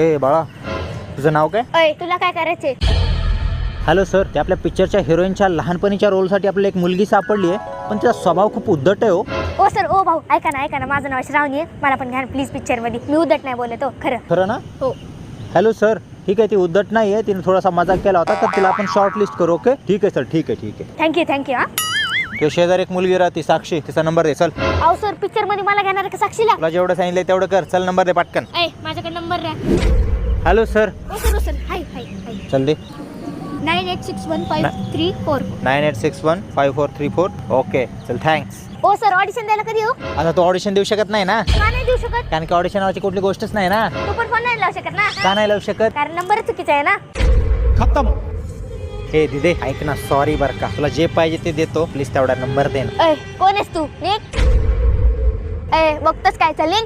ए बाळा तुझं नाव काय? अय तुला काय करायचंय? हॅलो सर ते आपल्या पिक्चरच्या हिरोईनच्या लहानपणीच्या रोलसाठी आपल्याला एक मुलगी सापडली आहे पण तिचा स्वभाव खूप उद्धट आहे हो. ओ सर ओ भाऊ ऐका ना ऐका ना माझं नाव श्रावणी आहे. मला पण घ्या प्लीज पिक्चरमध्ये. मी उदट नाही बोलत हो खरं. खरं ना? हो. हॅलो सर ठीक आहे ती उद्धट नाही आहे तिने थोडासा मजाक केला होता तर तिला आपण शॉर्ट लिस्ट करू ओके ठीक आहे सर ठीक आहे ठीक आहे. थँक्यू थँक्यू हा. ते शेजारी एक मुलगी राहते साक्षी तिचा नंबर दे चल. अहो सर पिक्चरमध्ये मला घेणार का साक्षीला? तुला जेवढं सांगितलं तेवढं कर. चल नंबर दे पटकन. माझ्याकडे नंबर द्या. हॅलो सर ओ सर ओ सर हाय हाय हाय चल दे. Nine eight six one five three four nine eight six one five four three four okay चल थँक्स ओ सर ऑडिशन द्यायला कधी हो? आता तू ऑडिशन देऊ शकत नाही ना? का नाही देऊ शकत? कारण की ऑडिशन नावाची कुठली गोष्टच नाही ना? तू पण फोन नाही लावू शकत ना? का नाही लावू शकत? कारण नंबर चुकीचा आहे ना? हे दिदे ऐक ना सॉरी बर का. तुला जे पाहिजे ते देतो. प्लीज तेवढा नंबर दे ना. अय कोण आहेस तू? निक अय बघतोस काय चालेल